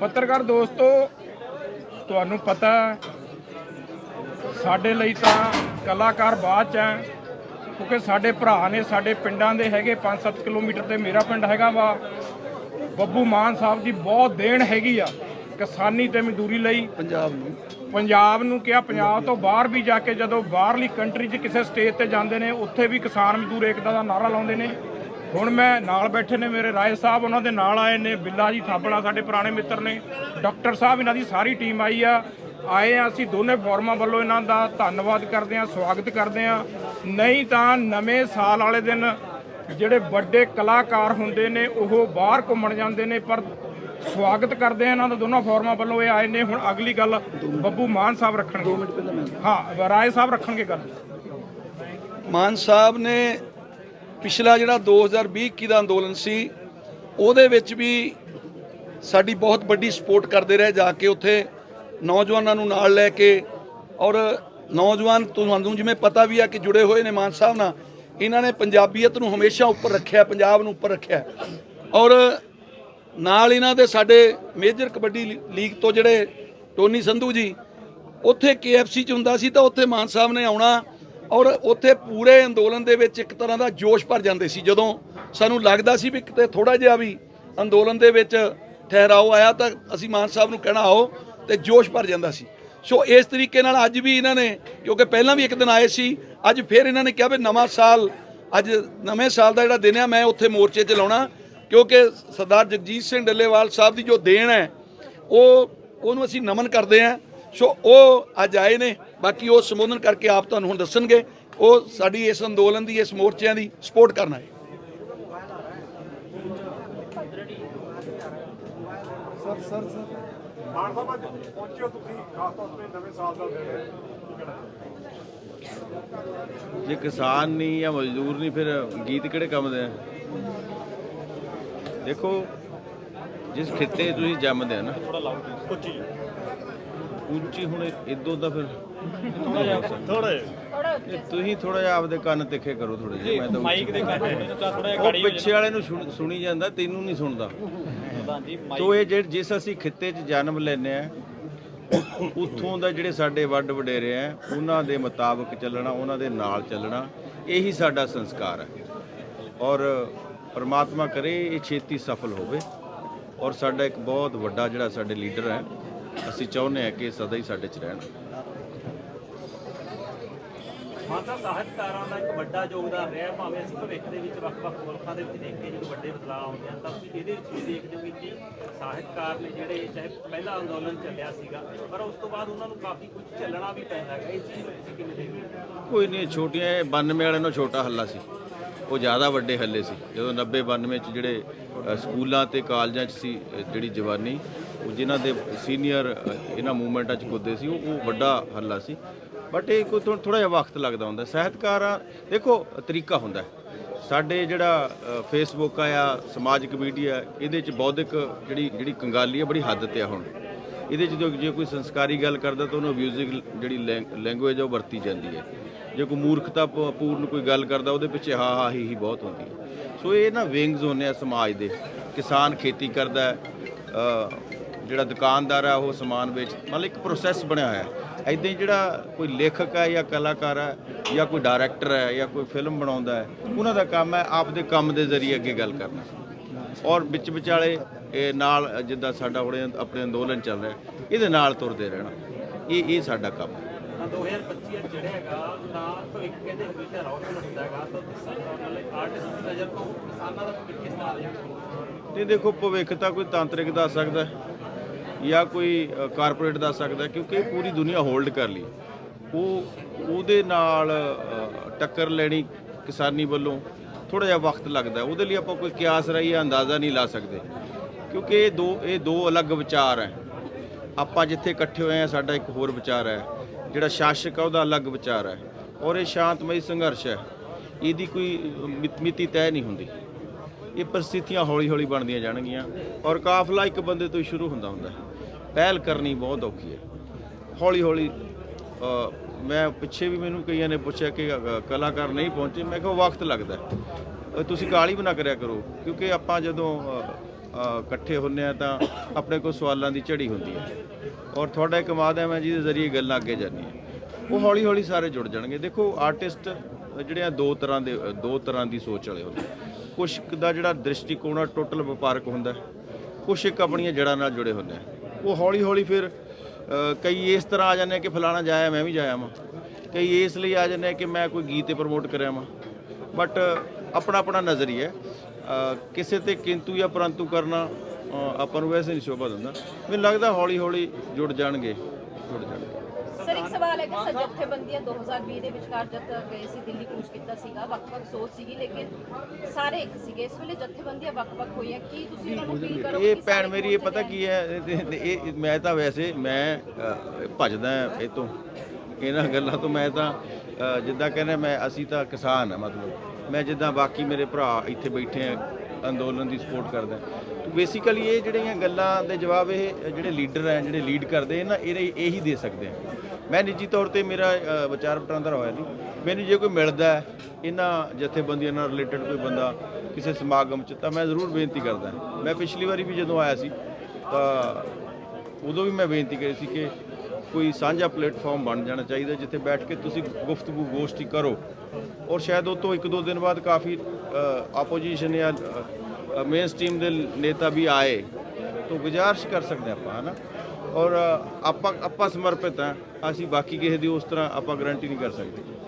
ਪੱਤਰਕਾਰ ਦੋਸਤੋ ਤੁਹਾਨੂੰ ਪਤਾ ਸਾਡੇ ਲਈ ਤਾਂ ਕਲਾਕਾਰ ਬਾਅਦ ਚ ਹੈ ਕਿਉਂਕਿ ਸਾਡੇ ਭਰਾ ਨੇ ਸਾਡੇ ਪਿੰਡਾਂ ਦੇ ਹੈਗੇ 5-7 ਕਿਲੋਮੀਟਰ ਤੇ ਮੇਰਾ ਪਿੰਡ ਹੈਗਾ ਵਾ। ਬੱਬੂ ਮਾਨ ਸਾਹਿਬ ਦੀ ਬਹੁਤ ਦੇਣ ਹੈਗੀ ਆ ਕਿਸਾਨੀ ਤੇ ਮਜ਼ਦੂਰੀ ਲਈ। ਪੰਜਾਬ ਨੂੰ। ਪੰਜਾਬ ਨੂੰ ਕਿਹਾ ਪੰਜਾਬ ਤੋਂ ਬਾਹਰ ਵੀ ਜਾ ਕੇ ਜਦੋਂ ਬਾਹਰਲੀ ਕੰਟਰੀ 'ਚ ਕਿਸੇ ਸਟੇਜ ਤੇ ਜਾਂਦੇ ਨੇ ਉੱਥੇ ਵੀ ਕਿਸਾਨ ਮਜ਼ਦੂਰ ਏਕਤਾ ਦਾ ਨਾਰਾ ਲਾਉਂਦੇ ਨੇ। ਹੁਣ ਮੈਂ ਨਾਲ ਬੈਠੇ ਨੇ ਮੇਰੇ ਰਾਏ ਸਾਹਿਬ, ਉਹਨਾਂ ਦੇ ਨਾਲ ਆਏ ਨੇ, ਬਿੱਲਾ ਜੀ ਥਾਪੜਾ ਸਾਡੇ ਪੁਰਾਣੇ ਮਿੱਤਰ ਨੇ, ਡਾਕਟਰ ਸਾਹਿਬ, ਇਹਨਾਂ ਦੀ ਸਾਰੀ ਟੀਮ ਆਈ ਆ। ਆਏ ਆ, ਅਸੀਂ ਦੋਨੇ ਫੋਰਮਾਂ ਵੱਲੋਂ ਇਹਨਾਂ ਦਾ ਧੰਨਵਾਦ ਕਰਦੇ ਆ, ਸਵਾਗਤ ਕਰਦੇ ਆ। ਨਹੀਂ ਤਾਂ ਨਵੇਂ ਸਾਲ ਵਾਲੇ ਦਿਨ ਜਿਹੜੇ ਵੱਡੇ ਕਲਾਕਾਰ ਹੁੰਦੇ ਨੇ, ਉਹ ਬਾਹਰ ਘੁੰਮਣ ਜਾਂਦੇ ਨੇ, ਪਰ ਸਵਾਗਤ ਕਰਦੇ ਆ ਇਹਨਾਂ ਦਾ, ਦੋਨਾਂ ਫੋਰਮਾਂ ਵੱਲੋਂ ਇਹ ਆਏ ਨੇ। ਹੁਣ ਅਗਲੀ ਗੱਲ ਬੱਬੂ ਮਾਨ ਸਾਹਿਬ ਰੱਖਣਗੇ। ਹਾਂ, ਰਾਏ ਸਾਹਿਬ ਰੱਖਣਗੇ ਗੱਲ। ਮਾਨ ਸਾਹਿਬ ਨੇ ਪਿਛਲਾ ਜਿਹੜਾ 2020 ਦਾ ਅੰਦੋਲਨ ਸੀ, ਉਹਦੇ ਵਿੱਚ ਵੀ ਸਾਡੀ ਬਹੁਤ ਵੱਡੀ ਸਪੋਰਟ ਕਰਦੇ ਰਹੇ, ਜਾ ਕੇ ਉੱਥੇ ਨੌਜਵਾਨਾਂ ਨੂੰ ਨਾਲ ਲੈ ਕੇ। ਔਰ ਨੌਜਵਾਨ ਤੁਹਾਨੂੰ ਜਿਵੇਂ ਪਤਾ ਵੀ ਆ ਕਿ ਜੁੜੇ ਹੋਏ ਨੇ ਮਾਨ ਸਾਹਿਬ ਨਾਲ, ਇਹਨਾਂ ਨੇ ਪੰਜਾਬੀਅਤ ਨੂੰ ਹਮੇਸ਼ਾ ਉੱਪਰ ਰੱਖਿਆ, ਪੰਜਾਬ ਨੂੰ ਉੱਪਰ ਰੱਖਿਆ। ਔਰ ਨਾਲ ਇਹਨਾਂ ਦੇ ਸਾਡੇ ਮੇਜਰ ਕਬੱਡੀ ਲੀ- ਲੀਗ ਤੋਂ ਜਿਹੜੇ ਟੋਨੀ ਸੰਧੂ ਜੀ, ਉੱਥੇ KFC ਚ ਹੁੰਦਾ ਸੀ ਤਾਂ ਉੱਥੇ ਮਾਨ ਸਾਹਿਬ ਨੇ ਆਉਣਾ ਔਰ ਉੱਥੇ ਪੂਰੇ ਅੰਦੋਲਨ ਦੇ ਵਿੱਚ ਇੱਕ ਤਰ੍ਹਾਂ ਦਾ ਜੋਸ਼ ਭਰ ਜਾਂਦੇ ਸੀ। ਜਦੋਂ ਸਾਨੂੰ ਲੱਗਦਾ ਸੀ ਵੀ ਕਿਤੇ ਥੋੜਾ ਜਿਹਾ ਵੀ ਅੰਦੋਲਨ ਦੇ ਵਿੱਚ ਠਹਿਰਾਓ ਆਇਆ ਤਾਂ ਅਸੀਂ ਮਾਨ ਸਾਹਿਬ ਨੂੰ ਕਹਿਣਾ ਆਓ ਤੇ ਜੋਸ਼ ਭਰ ਜਾਂਦਾ ਸੀ। ਸੋ ਇਸ ਤਰੀਕੇ ਨਾਲ ਅੱਜ ਵੀ ਇਹਨਾਂ ਨੇ, ਕਿਉਂਕਿ ਪਹਿਲਾਂ ਵੀ ਇੱਕ ਦਿਨ ਆਏ ਸੀ, ਅੱਜ ਫਿਰ ਇਹਨਾਂ ਨੇ ਕਿਹਾ ਵੀ ਨਵਾਂ ਸਾਲ, ਅੱਜ ਨਵੇਂ ਸਾਲ ਦਾ ਜਿਹੜਾ ਦਿਨ ਹੈ ਮੈਂ ਉੱਥੇ ਮੋਰਚੇ 'ਚ ਲਾਉਣਾ, ਕਿਉਂਕਿ ਸਰਦਾਰ ਜਗਜੀਤ ਸਿੰਘ ਡੱਲੇਵਾਲ ਸਾਹਿਬ ਦੀ ਜੋ ਦੇਣ ਹੈ, ਉਹ ਉਹਨੂੰ ਅਸੀਂ ਨਮਨ ਕਰਦੇ ਹਾਂ। ਸੋ ਉਹ ਅੱਜ ਆਏ ਨੇ। ਬਾਕੀ ਉਹ ਸੰਬੋਧਨ ਕਰਕੇ ਆਪ ਤੁਹਾਨੂੰ ਹੁਣ ਦੱਸਣਗੇ ਉਹ ਸਾਡੀ ਇਸ ਅੰਦੋਲਨ ਦੀ ਇਸ ਮੋਰਚਿਆਂ ਦੀ ਸਪੋਰਟ ਕਰਨ ਆਏ। ਮਾਨ ਸਾਹਿਬ ਅੱਜ ਪਹੁੰਚੇ ਹੋ ਤੁਸੀਂ ਖਾਸ ਤੌਰ ਤੇ ਨਵੇਂ ਸਾਲ ਦਾ ਦਿਨ ਹੈ। ਕੀ ਕਹਿਣਾ ਜੇ ਕਿਸਾਨ ਨਹੀਂ ਜਾਂ ਮਜ਼ਦੂਰ ਨਹੀਂ ਫਿਰ ਗੀਤ ਕਿਹੜੇ ਕੰਮ ਦੇ ਆ? ਦੇਖੋ ਜਿਸ ਖਿੱਤੇ ਤੁਸੀਂ ਜੰਮਦੇ ਆ ਨਾ ਉੱਚੀ ਉੱਚੀ ਹੁਣ ਇਦੋਂ ਤਾਂ ਫਿਰ ਥੋੜਾ ਤੁਸੀਂ ਥੋੜਾ ਜਿਹਾ ਆਪਦੇ ਕੰਨ ਤਿੱਖੇ ਕਰੋ ਥੋੜੇ ਜਿਹਾ ਮੈਂ ਤਾਂ ਮਾਈਕ ਦੇ ਕੰਨ ਥੋੜਾ ਉਹ ਪਿੱਛੇ ਵਾਲੇ ਨੂੰ ਸੁਣ- ਸੁਣੀ ਜਾਂਦਾ ਤੈਨੂੰ ਨਹੀਂ ਸੁਣਦਾ। ਤੋ ਇਹ ਜਿਹੜੇ ਜਿਸ ਅਸੀਂ ਖਿੱਤੇ 'ਚ ਜਨਮ ਲੈਨੇ ਆ ਉੱਥੋਂ ਦਾ ਜਿਹੜੇ ਸਾਡੇ ਵੱਡ ਵਡੇਰੇ ਆ ਉਹਨਾਂ ਦੇ ਮੁਤਾਬਕ ਚੱਲਣਾ ਉਹਨਾਂ ਦੇ ਨਾਲ ਚੱਲਣਾ ਇਹੀ ਸਾਡਾ ਸੰਸਕਾਰ ਹੈ। ਔਰ ਪ੍ਰਮਾਤਮਾ ਕਰੇ ਇਹ ਛੇਤੀ ਸਫਲ ਹੋਵੇ। ਔਰ ਸਾਡਾ ਇੱਕ ਬਹੁਤ ਵੱਡਾ ਜਿਹੜਾ ਸਾਡੇ ਲੀਡਰ ਹੈ ਅਸੀਂ ਚਾਹੁੰਦੇ ਹਾਂ ਕਿ ਸਦਾ ਹੀ ਸਾਡੇ 'ਚ ਰਹਿਣ। ਮਾਤਾ ਸਾਹਿਤਕਾਰਾਂ ਦਾ ਇੱਕ ਵੱਡਾ ਯੋਗਦਾਨ ਰਿਹਾ ਭਾਵੇਂ ਅਸੀਂ ਭਵਿੱਖ ਦੇ ਵਿੱਚ ਵੱਖ-ਵੱਖ ਮੁਲਕਾਂ ਦੇ ਵਿੱਚ ਦੇਖਦੇ ਜਦੋਂ ਵੱਡੇ ਬਦਲਾਅ ਆਉਂਦੇ ਹਨ ਤਾਂ ਤੁਸੀਂ ਇਹਦੇ ਵਿੱਚ ਵੀ ਦੇਖਦੇ ਹੋ ਕਿ ਸਾਹਿਤਕਾਰ ਨੇ ਜਿਹੜੇ ਚਾਹੇ ਪਹਿਲਾ ਅੰਦੋਲਨ ਚੱਲਿਆ ਸੀਗਾ ਪਰ ਉਸ ਤੋਂ ਬਾਅਦ ਉਹਨਾਂ ਨੂੰ ਕਾਫੀ ਕੁਝ ਚੱਲਣਾ ਵੀ ਪੈਂਦਾ ਹੈ ਇਸ ਚੀਜ਼ ਨੂੰ ਤੁਸੀਂ ਕਿਵੇਂ ਦੇਖਦੇ ਹੋ? ਕੋਈ ਨਹੀਂ ਛੋਟੀਆਂ ਇਹ 92 ਵਾਲੇ ਨੂੰ ਛੋਟਾ ਹੱਲਾ ਸੀ। ਉਹ ਜ਼ਿਆਦਾ ਵੱਡੇ ਹੱਲੇ ਸੀ। ਜਦੋਂ 90 92 ਚ ਜਿਹੜੇ ਸਕੂਲਾਂ ਤੇ ਕਾਲਜਾਂ ਚ ਸੀ ਜਿਹੜੀ ਜਵਾਨੀ ਉਹ ਜਿਨ੍ਹਾਂ ਦੇ ਸੀਨੀਅਰ ਇਹਨਾਂ ਮੂਵਮੈਂਟਾਂ ਚ ਕੁੱਦੇ ਸੀ, ਉਹ ਉਹ ਵੱਡਾ ਹੱਲਾ ਸੀ। ਬਟ ਇਹ ਕੋਈ ਥੋੜਾ ਜਿਹਾ ਵਕਤ ਲੱਗਦਾ ਹੁੰਦਾ। ਸਾਹਿਤਕਾਰਾਂ, ਦੇਖੋ, ਤਰੀਕਾ ਹੁੰਦਾ ਸਾਡੇ ਜਿਹੜਾ ਫੇਸਬੁੱਕ ਆ ਜਾਂ ਸਮਾਜਿਕ ਮੀਡੀਆ, ਇਹਦੇ ਚ ਬੌਧਿਕ ਜਿਹੜੀ ਜਿਹੜੀ ਕੰਗਾਲੀ ਆ, ਬੜੀ ਹੱਦ ਤੇ ਆ ਹੁਣ। ਇਹਦੇ 'ਚ ਜੋ ਜੇ ਕੋਈ ਸੰਸਕਾਰੀ ਗੱਲ ਕਰਦਾ, ਤਾਂ ਉਹਨੂੰ ਅਬਿਊਜ਼ਿੰਗ ਜਿਹੜੀ ਲੈਂਗੁਏਜ ਆ, ਉਹ ਵਰਤੀ ਜਾਂਦੀ ਹੈ। ਜੇ ਕੋਈ ਮੂਰਖਤਾ ਪੂਰਨ ਕੋਈ ਗੱਲ ਕਰਦਾ, ਉਹਦੇ ਪਿੱਛੇ ਹਾ ਹਾ, ਹੀ ਹੀ ਬਹੁਤ ਹੁੰਦੀ ਹੈ। ਸੋ ਇਹ ਨਾ ਵਿੰਗਸ ਹੁੰਦੇ ਆ ਸਮਾਜ ਦੇ। ਕਿਸਾਨ ਖੇਤੀ ਕਰਦਾ ਜਿਹੜਾ ਦੁਕਾਨਦਾਰ ਆ ਉਹ ਸਮਾਨ ਵੇਚ ਮਤਲਬ ਇੱਕ ਪ੍ਰੋਸੈਸ ਬਣਿਆ ਹੋਇਆ। ਹੈ ਐਦਾਂ ਹੀ ਜਿਹੜਾ ਕੋਈ ਲੇਖਕ ਹੈ ਜਾਂ ਕਲਾਕਾਰ ਹੈ ਜਾਂ ਕੋਈ ਡਾਇਰੈਕਟਰ ਹੈ ਜਾਂ ਕੋਈ ਫਿਲਮ ਬਣਾਉਂਦਾ ਹੈ ਉਹਨਾਂ ਦਾ ਕੰਮ ਹੈ ਆਪਦੇ ਕੰਮ ਦੇ ਜ਼ਰੀਏ ਅੱਗੇ ਗੱਲ ਕਰਨਾ। ਔਰ ਵਿੱਚ ਵਿਚਾਲੇ ਇਹ ਨਾਲ ਜਿੱਦਾਂ ਸਾਡਾ ਹੁਣ ਆਪਣੇ ਅੰਦੋਲਨ ਚੱਲ ਰਿਹਾ ਇਹਦੇ ਨਾਲ ਤੁਰਦੇ ਰਹਿਣਾ। ਇਹ ਇਹ ਸਾਡਾ ਕੰਮ ਹੈ। ਤਾਂ 2025 ਜਿਹੜਾ ਹੈਗਾ ਤਾਂ ਭਵਿੱਖ ਕਹਿੰਦੇ ਹਮੇਸ਼ਾ ਰੌਸ਼ਨ ਹੁੰਦਾ ਹੈਗਾ ਤਾਂ ਆਰਟਿਸਟ ਦੀ ਨਜ਼ਰ ਤੋਂ ਕਿਸਾਨਾਂ ਦਾ ਭਵਿੱਖ ਕਿਸ ਤਰ੍ਹਾਂ ਦੇਖਦੇ ਤੇ ਦੇਖੋ ਭਵਿੱਖ ਤਾਂ ਕੋਈ ਤਾਂਤਰਿਕ ਦੱਸ ਸਕਦਾ। ਜਾਂ ਕੋਈ ਕਾਰਪੋਰੇਟ ਦੱਸ ਸਕਦਾ, ਕਿਉਂਕਿ ਇਹ ਪੂਰੀ ਦੁਨੀਆ ਹੋਲਡ ਕਰ ਲਈ। ਉਹ, ਉਹਦੇ ਨਾਲ ਟੱਕਰ ਲੈਣੀ ਕਿਸਾਨੀ ਵੱਲੋਂ ਥੋੜਾ ਜਿਹਾ ਵਕਤ ਲੱਗਦਾ। ਉਹਦੇ ਲਈ ਆਪਾਂ ਕੋਈ ਕਿਆਸ ਰਾਈ ਜਾਂ ਅੰਦਾਜ਼ਾ ਨਹੀਂ ਲਾ ਸਕਦੇ। ਕਿਉਂਕਿ ਇਹ ਦੋ ਇਹ ਦੋ ਅਲੱਗ ਵਿਚਾਰ ਹੈ। ਆਪਾਂ ਜਿੱਥੇ ਇਕੱਠੇ ਹੋਏ ਆ ਸਾਡਾ ਇੱਕ ਹੋਰ ਵਿਚਾਰ ਹੈ, ਜਿਹੜਾ ਸ਼ਾਸਕ ਹੈ, ਉਹਦਾ ਅਲੱਗ ਵਿਚਾਰ ਹੈ। ਔਰ ਇਹ ਸ਼ਾਂਤਮਈ ਸੰਘਰਸ਼ ਹੈ। ਇਹਦੀ ਕੋਈ ਮਿ- ਮਿਤੀ ਤੈਅ ਨਹੀਂ ਹੁੰਦੀ। ਇਹ ਪਰਿਸਥਿਤੀਆਂ ਹੌਲੀ-ਹੌਲੀ ਬਣਦੀਆਂ ਜਾਣਗੀਆਂ ਔਰ ਕਾਫਲਾ ਇੱਕ ਬੰਦੇ ਤੋਂ ਹੀ ਸ਼ੁਰੂ ਹੁੰਦਾ ਹੁੰਦਾ ਪਹਿਲ ਕਰਨੀ ਬਹੁਤ ਔਖੀ ਹੈ। ਹੌਲੀ-ਹੌਲੀ ਮੈਂ ਪਿੱਛੇ ਵੀ ਮੈਨੂੰ ਕਈਆਂ ਨੇ ਪੁੱਛਿਆ ਕਿ ਕਲਾਕਾਰ ਨਹੀਂ ਪਹੁੰਚੇ, ਮੈਂ ਕਿਹਾ ਵਕਤ ਲੱਗਦਾ ਤੁਸੀਂ ਕਾਲੀ ਬਣਾ ਕਰਿਆ ਕਰੋ, ਕਿਉਂਕਿ ਆਪਾਂ ਜਦੋਂ ਇਕੱਠੇ ਹੁੰਨੇ ਆ ਤਾਂ ਆਪਣੇ ਕੋਲ ਸਵਾਲਾਂ ਦੀ ਝੜੀ ਹੁੰਦੀ ਹੈ। ਔਰ ਤੁਹਾਡਾ ਇੱਕ ਮਾਧਿਅਮ ਹੈ ਜਿਹਦੇ ਜ਼ਰੀਏ ਗੱਲਾਂ ਅੱਗੇ ਜਾਂਦੀਆਂ ਉਹ ਹੌਲੀ ਹੌਲੀ ਸਾਰੇ ਜੁੜ ਜਾਣਗੇ। ਦੇਖੋ, ਆਰਟਿਸਟ ਜਿਹੜਿਆਂ ਦੋ ਤਰ੍ਹਾਂ ਦੇ, ਦੋ ਤਰ੍ਹਾਂ ਦੀ ਸੋਚ ਵਾਲੇ ਹੁੰਦੇ ਕੁਛ ਦਾ ਜਿਹੜਾ ਦ੍ਰਿਸ਼ਟੀਕੋਣ ਆ, ਟੋਟਲ ਵਪਾਰਕ ਹੁੰਦਾ ਕੁਛ ਇੱਕ ਆਪਣੀਆਂ ਜੜ੍ਹਾਂ ਨਾਲ ਜੁੜੇ ਹੁੰਦੇ ਉਹ ਹੌਲੀ ਹੌਲੀ ਫਿਰ ਕਈ ਇਸ ਤਰ੍ਹਾਂ ਆ ਜਾਂਦੇ ਕਿ ਫਲਾਣਾ ਜਾਇਆ, ਮੈਂ ਵੀ ਜਾਇਆ ਵਾਂ। ਕਈ ਇਸ ਲਈ ਆ ਜਾਂਦੇ ਆ ਕਿ ਮੈਂ ਕੋਈ ਗੀਤ ਤੇ ਪ੍ਰਮੋਟ ਕਰਿਆ ਵਾਂ। ਬਟ ਆਪਣਾ ਆਪਣਾ ਨਜ਼ਰੀਆ ਕਿਸੇ ਤੇ ਕਿੰਤੂ ਜਾਂ ਪਰੰਤੂ ਕਰਨਾ ਆਪਾਂ ਨੂੰ ਵੈਸੇ ਨਹੀਂ ਸ਼ੋਭਾ ਦਿੰਦਾ। ਮੈਨੂੰ ਲੱਗਦਾ ਹੌਲੀ ਹੌਲੀ ਜੁੜ ਜਾਣਗੇ। ਸਵਾਲ ਹੈ ਕਿ ਸਰ ਜਥੇਬੰਦੀਆਂ 2020 ਦੇ ਵਿਚਕਾਰ ਜਦ ਗਏ ਸੀ ਦਿੱਲੀ ਕੂਚ ਕੀਤਾ ਸੀਗਾ ਵੱਖ-ਵੱਖ ਸੋਚ ਸੀਗੀ ਲੇਕਿਨ ਸਾਰੇ ਇੱਕ ਸੀਗੇ। ਇਸ ਵੇਲੇ ਜਥੇਬੰਦੀਆਂ ਵੱਖ-ਵੱਖ ਹੋਈਆਂ ਕੀ ਤੁਸੀਂ ਉਹਨਾਂ ਨੂੰ ਫੀਲ ਕਰੋਗੇ ਇਹ ਭੈਣ ਮੇਰੀ ਇਹ ਪਤਾ ਕੀ ਹੈ ਇਹ- ਮੈਂ ਤਾਂ ਵੈਸੇ ਮੈਂ ਭੱਜਦਾ ਇਹ ਤੋਂ ਇਹਨਾਂ ਗੱਲਾਂ ਤੋਂ ਮੈਂ ਤਾਂ ਜਿੱਦਾਂ ਕਹਿੰਦੇ ਮੈਂ ਅਸੀਂ ਤਾਂ ਕਿਸਾਨ ਆ ਮਤਲਬ। ਮੈਂ ਜਿੱਦਾਂ ਬਾਕੀ ਮੇਰੇ ਭਰਾ ਇੱਥੇ ਬੈਠੇ ਆ ਅੰਦੋਲਨ ਦੀ ਸਪੋਰਟ ਕਰਦੇ ਬੇਸਿਕਲੀ ਇਹ ਜਿਹੜੀਆਂ ਗੱਲਾਂ ਦੇ ਜਵਾਬ ਇਹ ਜਿਹੜੇ ਲੀਡਰ ਹੈ ਜਿਹੜੇ ਲੀਡ ਕਰਦੇ ਨਾ ਇਹ ਇਹੀ ਦੇ ਸਕਦੇ ਆ। ਮੈਂ ਨਿੱਜੀ ਤੌਰ ਤੇ ਮੇਰਾ ਵਿਚਾਰ ਵਟਾਂਦਰਾ ਹੋਇਆ ਨਹੀਂ ਮੈਨੂੰ ਜੇ ਕੋਈ ਮਿਲਦਾ ਇਹਨਾਂ ਜਥੇਬੰਦੀਆਂ ਨਾਲ ਰਿਲੇਟਡ ਕੋਈ ਬੰਦਾ ਕਿਸੇ ਸਮਾਗਮ 'ਚ, ਤਾਂ ਮੈਂ ਜ਼ਰੂਰ ਬੇਨਤੀ ਕਰਦਾ ਮੈਂ ਪਿਛਲੀ ਵਾਰੀ ਵੀ ਜਦੋਂ ਆਇਆ ਸੀ, ਤਾਂ ਉਦੋਂ ਵੀ ਮੈਂ ਬੇਨਤੀ ਕਰੀ ਸੀ ਕਿ ਕੋਈ ਸਾਂਝਾ ਪਲੇਟਫਾਰਮ ਬਣ ਜਾਣਾ ਚਾਹੀਦਾ, ਜਿੱਥੇ ਬੈਠ ਕੇ ਤੁਸੀਂ ਗੁਫ਼ਤਗੂ ਗੋਸ਼ਟੀ ਕਰੋ। ਔਰ ਸ਼ਾਇਦ ਉਹ ਤੋਂ ਇੱਕ ਦੋ ਦਿਨ ਬਾਅਦ ਕਾਫੀ ਆਪੋਜੀਸ਼ਨ ਜਾਂ ਮੇਨ ਸਟ੍ਰੀਮ ਦੇ ਨੇਤਾ ਵੀ ਆਏ, ਤਾਂ ਗੁਜ਼ਾਰਿਸ਼ ਕਰ ਸਕਦੇ ਆਪਾਂ, ਹਨਾ? ਔਰ ਆਪਾਂ ਆਪਾਂ ਸਮਰਪਿਤ ਹਾਂ। ਅਸੀਂ ਬਾਕੀ ਕਿਸੇ ਦੀ ਉਸ ਤਰ੍ਹਾਂ ਆਪਾਂ ਗਾਰੰਟੀ ਨਹੀਂ ਕਰ ਸਕਦੇ।